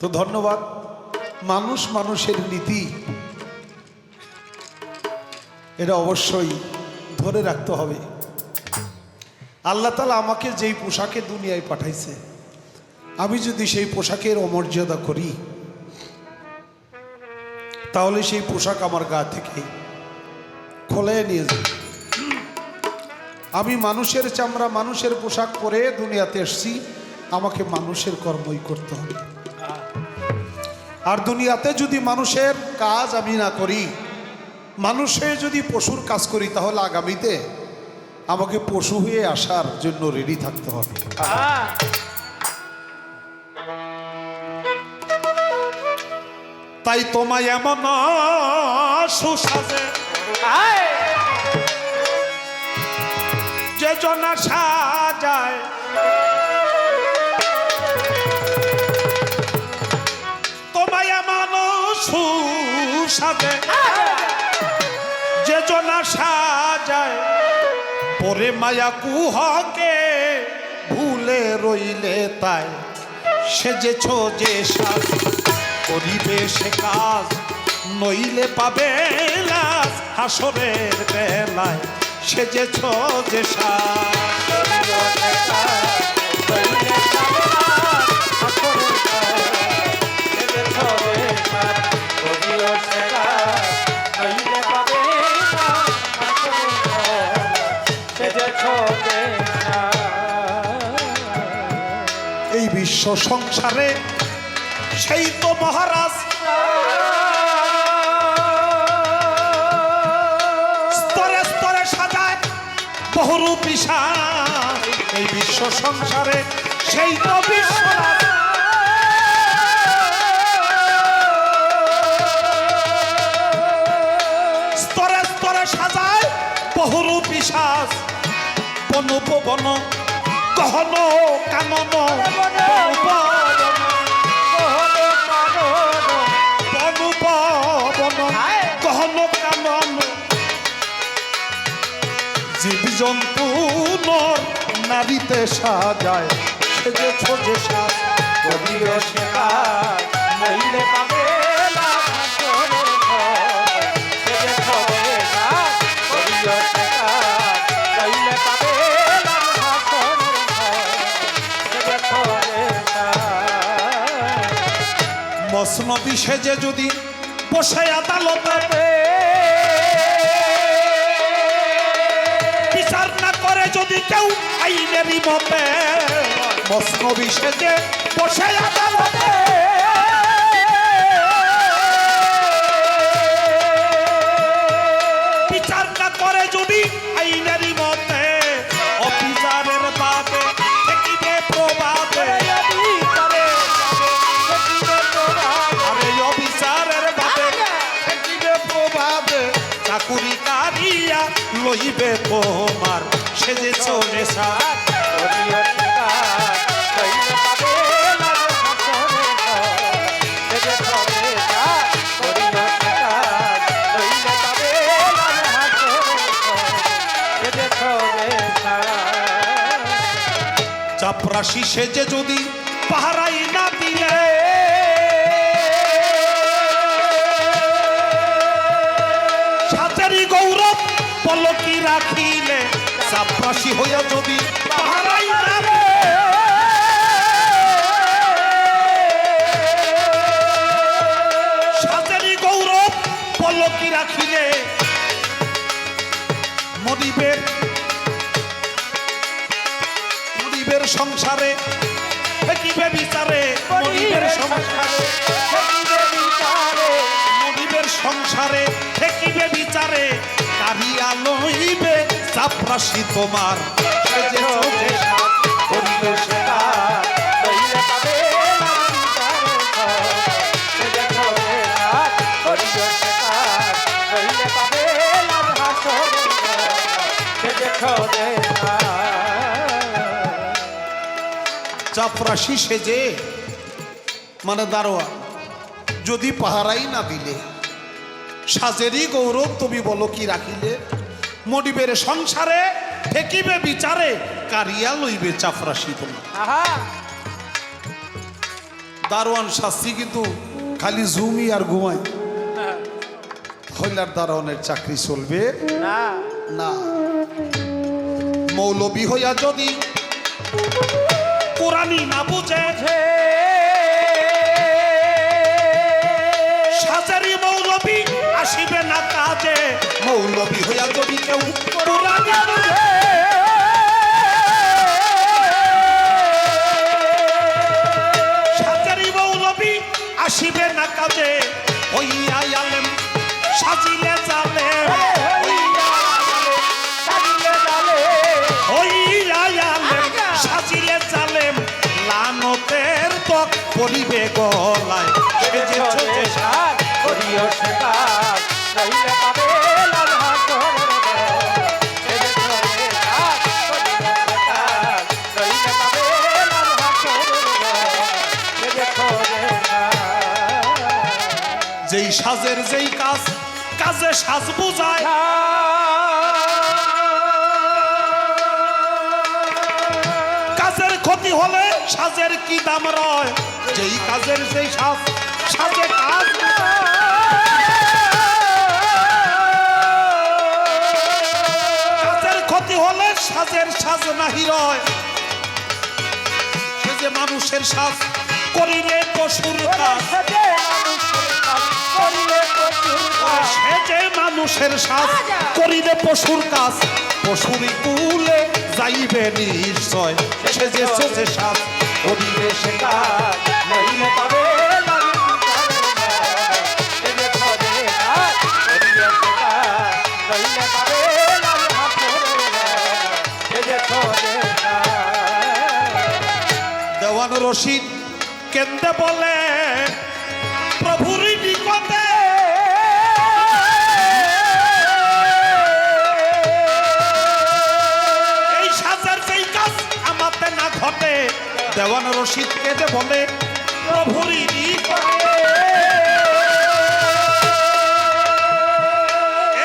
তো ধন্যবাদ। মানুষ মানুষের নীতি। এটা অবশ্যই ধরে রাখতে হবে। আল্লাহ তালা আমাকে যেই পোশাকে দুনিয়ায় পাঠাইছে, আমি যদি সেই পোশাকের অমর্যাদা করি, তাহলে সেই পোশাক আমার গা থেকে খোলে নিয়ে যাবে। আমি মানুষের চামড়া, মানুষের পোশাক পরে দুনিয়াতে এসছি, আমাকে মানুষের কর্মই করতে হবে। আর দুনিয়াতে যদি মানুষের কাজ আমি না করি মানুষে যদি পশুর কাজ করি তাহলে আগামীতে আমাকে পশু হয়ে আসার জন্য রেডি থাকতে হবে। তাই তোমায় এমন সুসাজে। যে জনা সাজায় সুসাজে যে জনা সাজায়, পরে মায়া কুহকে ভুলে রইলে তাই। সেজেছ যে সাজ, করিবে সে কাজ, নইলে পাবে লাজ হাসরের বেলায়। সেজেছ যে সাজ এই বিশ্ব সংসারে, সেই তো মহারাজ। স্তরে স্তরে সাজায় বহুরূপী। এই বিশ্ব সংসারে, সেই তো বিশ্বরাজ স্তরে স্তরে সাজায় বহুরূপী সাজ বন গহন কানন গহন কানন জীব জন্তু নর নারীতে সাজায় সেজেছ যে সাজ করিও নইলে পাবে মসনবী সেজে যদি বসে আদালতে। বিচার না করে যদি কেউ আইনেরই মতে মসনবী সেজে বসে আদালতে। বিচার না করে যদি আইনেরই লইবে তোমার সেজে চলে সার। চাপরাশি সেজে যদি পাহারাই না দিলে চাপরাশি হইয়া যদি পাহারাই গৌরব পলকি রাখিলে মরিবের মরিবের সংসারে বিচারে মরিবের সংসারে। মরিবের সংসারে দেখিবে বিচারে কারিয়া লইবে চাপরাশি তোমার। চাপরাশি সেজে মানে দারোয়া যদি পাহারাই না দিলে সাজেরই গৌরব তুমি বলো কি রাখিলে? মডিবের সংসারে ঠেকিবে বিচারে কারিয়া লইবে চাপরাশি তোমার। দারোয়ান শাস্তি কিন্তু খালি জুমি আর ঘুমাই হইলার দারোয়ানের চাকরি চলবে? না। না। মৌলবী হইয়া যদি কোরআনই না মৌলবী হইয়া যদি কেউ বুঝে সাজারি মৌলবী আসিবে না কাজে হইয়া আলেম সাজিলে তক পরিবে সাজের যেই কাজ, কাজে সাজ বুঝায়। কাজের ক্ষতি হলে সাজের কি দাম রয়? যেই কাজের যেই সাজ, সাজে কাজ কাজের ক্ষতি হলে সাজের সাজ নাহি রয়। সে যে মানুষের সাজ, করিলে পশুর কাজ। সে যে মানুষের সাজ করিলে পশুর কাজ পশুর কুলে যাইবে নিশ্চয়। সে যে সোজে সাজ করিবে সে কাজ দেওয়ান রশিদ কেন্দ্রে বলে দেওয়ান রশিদ কেঁদে বলে প্রভুর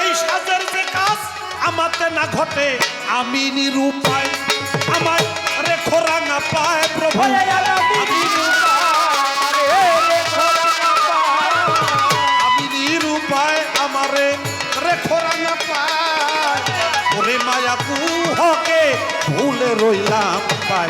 এই সাজের যে কাজ আমাতে না ঘটে আমি নিরুপায়। আমার রেখো রাঙা পায় প্রভু। আমি নিরুপায়। আমারে রেখো রাঙা পায়। ওরে মায়া কুহকে ভুলে রইলাম পায়।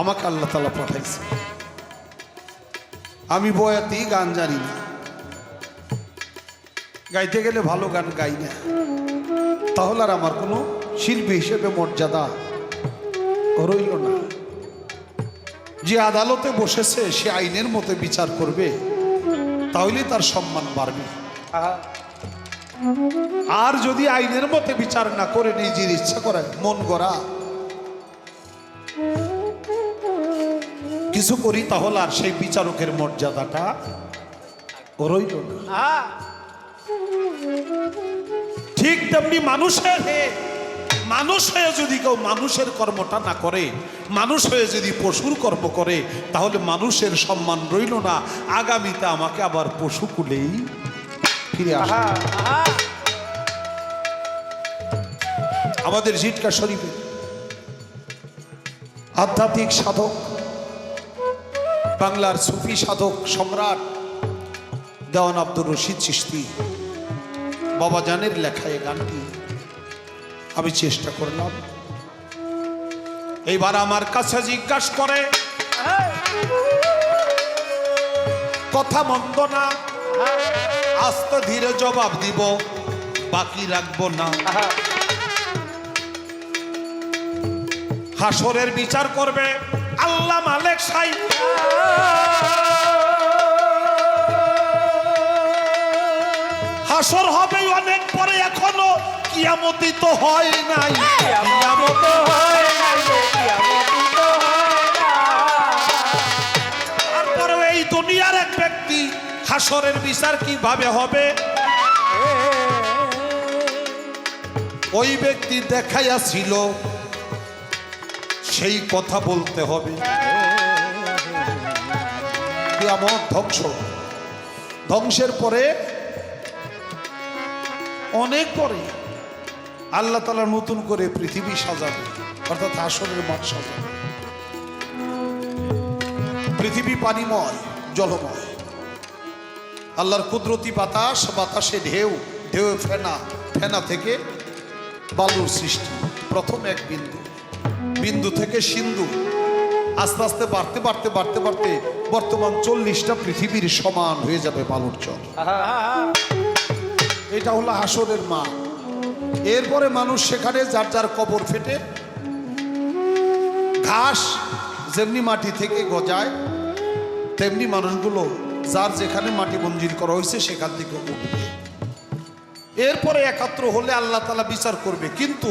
আমাকে আল্লাহ তালা পাঠাইছে। আমি বয়াতি গান জানি না। গাইতে গেলে ভালো গান গাই না। তাহলে আর আমার কোনো শিল্পী হিসেবে মর্যাদা রইল না। যে আদালতে বসেছে, সে আইনের মতো বিচার করবে তাহলে তার সম্মান বাড়বে। আর যদি আইনের মতে বিচার না করে, নিজের ইচ্ছা করে মন গড়া কিছু করি তাহলে আর সেই বিচারকের মর্যাদাটা রইল না। ঠিক তেমনি মানুষের মানুষ হয়ে যদি কেউ মানুষের কর্মটা না করে মানুষ হয়ে যদি পশুর কর্ম করে তাহলে মানুষের সম্মান রইল না। আগামীতে আমাকে আবার পশু কুলেই ফিরে আসে আমাদের জিটকা শরীফে আধ্যাত্মিক সাধক বাংলার সুফি সাধক সম্রাট দেওয়ান আব্দুর রশিদ চিস্তি বাবা জানের লেখা এই গানটি আমি চেষ্টা করলাম। এইবার আমার কাছে জিজ্ঞাসা করে, কথা মন্দ না? আস্তে ধীরে জবাব দিব, বাকি রাখব না। হাসরের বিচার করবে আল্লাহ মালেক সাই। হাসর হবে অনেক পরে এখনও কিয়ামতি তো হয় নাই। কিয়ামত হাসরের বিচার কীভাবে হবে? ওই ব্যক্তি দেখাইয়াছিল সেই কথা বলতে হবে। কিয়ামত ধ্বংস? ধ্বংসের পরে অনেক পরে আল্লাহ তালা নতুন করে পৃথিবী সাজাবে, অর্থাৎ হাসরের মাঠ সাজাবে। পৃথিবী পানিময়, জলময়। আল্লাহর কুদরতি বাতাস, বাতাসে ঢেউ ঢেউ ফেনা ফেনা থেকে বালুর সৃষ্টি, প্রথম এক বিন্দু। বিন্দু থেকে সিন্ধু। আস্তে আস্তে বাড়তে বাড়তে বাড়তে বাড়তে বর্তমান চল্লিশটা পৃথিবীর সমান হয়ে যাবে বালুর চর। এটা হলো হাসরের মা। এরপরে মানুষ সেখানে যার যার কবর ফেটে, ঘাস যেমনি মাটি থেকে গজায়, তেমনি মানুষগুলো যার যেখানে মাটি মঞ্জির করা হয়েছে সেখান থেকে উঠবে। এরপরে একাত্র হলে আল্লাহ তালা বিচার করবে, কিন্তু